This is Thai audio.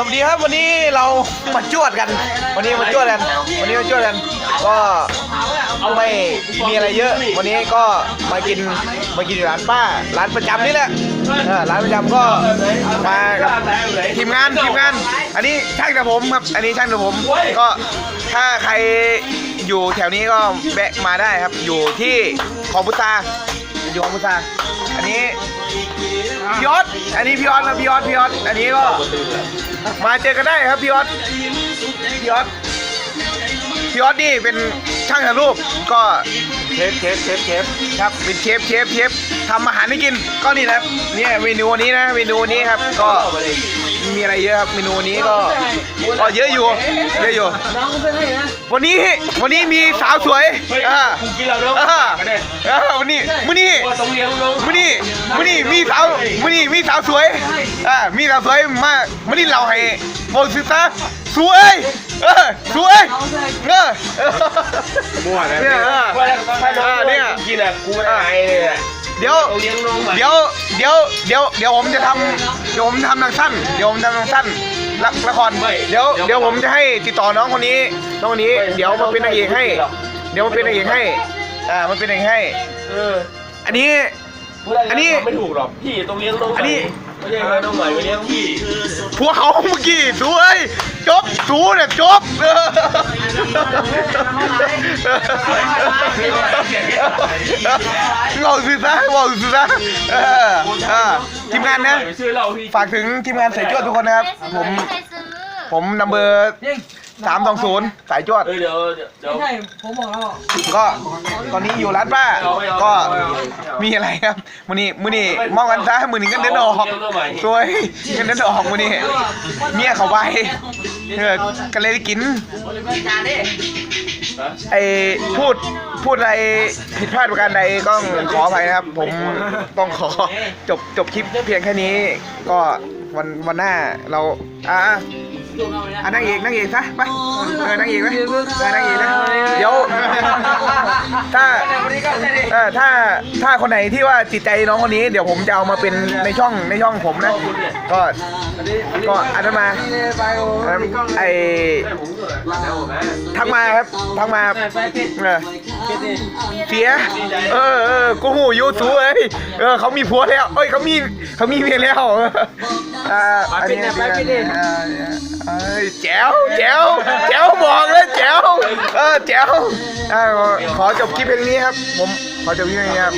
สวัสดีครับวันนี้เรามาจวดกัน วันนี้มาจวดกัน วันนี้มาจวดกัน ก็ไม่มีอะไรเยอะ วันนี้ก็มากินมากินร้านป้า ร้านประจำนี่แหละเออร้านประจำก็มากับทีมงานทีมงาน อันนี้ช่างแต่ผมครับ อันนี้ช่างแต่ผมก็ถ้าใครอยู่แถวนี้ก็แวะมาได้ครับ อยู่ที่คลองพุทราอยู่คลองพุทราอันนี้ พี่ออสอันนี้พี่ออสนะพี่ออสพี่ออสอันนี้ก็ มาเจอกันได้ครับพี่ออสพี่ออสพี่ออสนี่เป็น ช่างถ่ายรูปก็เชฟเชฟเชฟเชฟครับเป็นเชฟเชฟเชฟทำอาหารให้กินก็นี่นะครับเนี่ยเมนูนี้นะเมนูนี้ครับก็มีอะไรเยอะครับเมนูนี้ก็ก็เยอะอยู่เยอะอยู่วันนี้วันนี้มีสาวสวยอ่ากินเราเนาะอ่ากันเลยอ่าวันนี้มื้อนี้ว่าตรงเลี้ยงลงมื้อนี้มื้อนี้มีสาวมื้อนี้มีสาวสวยอ่ามีสาวสวยมามื้อนี้เราให้โบสิตาสวย เออสวยเออมั่วนะเนี่ยเออว่าถ้าน้องเนี่ยกินอะกูไม่หายเลยอะเดี๋ยวเราเลี้ยงน้องมาเดี๋ยวเดี๋ยวเดี๋ยวเดี๋ยวผมจะทำเดี๋ยวผมทำหนังสั้น เดี๋ยวผมทำหนังสั้นละละครเดี๋ยวเดี๋ยวผมจะให้ติดต่อน้องคนนี้น้องคนนี้ เดี๋ยวมาเป็นนางเอกให้ เดี๋ยวมาเป็นนางเอกให้อ่ามันเป็นนางเอกให้เอออันนี้พูดได้อันนี้ไม่ถูกหรอกพี่ต้องเลี้ยงน้องอันนี้ ไม่ใช่น้องใหม่ไปเลี้ยงพี่ผัวเขาเมื่อกี้ด้วยจบสูเนี่ยจบเออเราสิซะเราสิซะเออเออทีมงานนะ ฝากถึงทีมงานสายจวดทุกคนนะครับ ผม ผมนัมเบอร์ สามสองศูนย์สายจวด เออเดี๋ยวเดี๋ยวเดี๋ยวไม่ใช่ผมบอกแล้วก็ตอนนี้อยู่ร้านป้า ก็มีอะไรครับมือนี้มือนี้มองกันซะมือนี้กันเดินออกสวยกันเดินออกมือนี้เมียเขาไปเออกันเลยได้กินไอพูดพูดอะไรผิดพลาดประการใดก็ขออภัยนะครับ ผมต้องขอจบจบคลิปเพียงแค่นี้ ก็วันวันหน้าเราอ่า อ่านั่งเอกนั่งเอกซะไปเออนั่งเอกไหมเออนั่งเอกนะเดี๋ยวถ้าเออถ้าถ้าคนไหนที่ว่าจิตใจน้องคนนี้ เดี๋ยวผมจะเอามาเป็นในช่องในช่องผมนะ ก็ก็อันนั้นมาอันนั้นไอทักมาครับทักมาครับเออเสียเออเออกูหูอยูสูเอ้ยเออเขามีผัวแล้วเอ้ยเขามีเขามีเมียแล้วเอออ่าอันนี้อ่าเอ้ ยแจ๋วแจ๋วแจ๋วบอกเลยแจ๋วเออแจ๋วอ่าขอขอจบคลิปเพลงนี้ครับ ผมขอจบคลิปเพลงนี้ครับ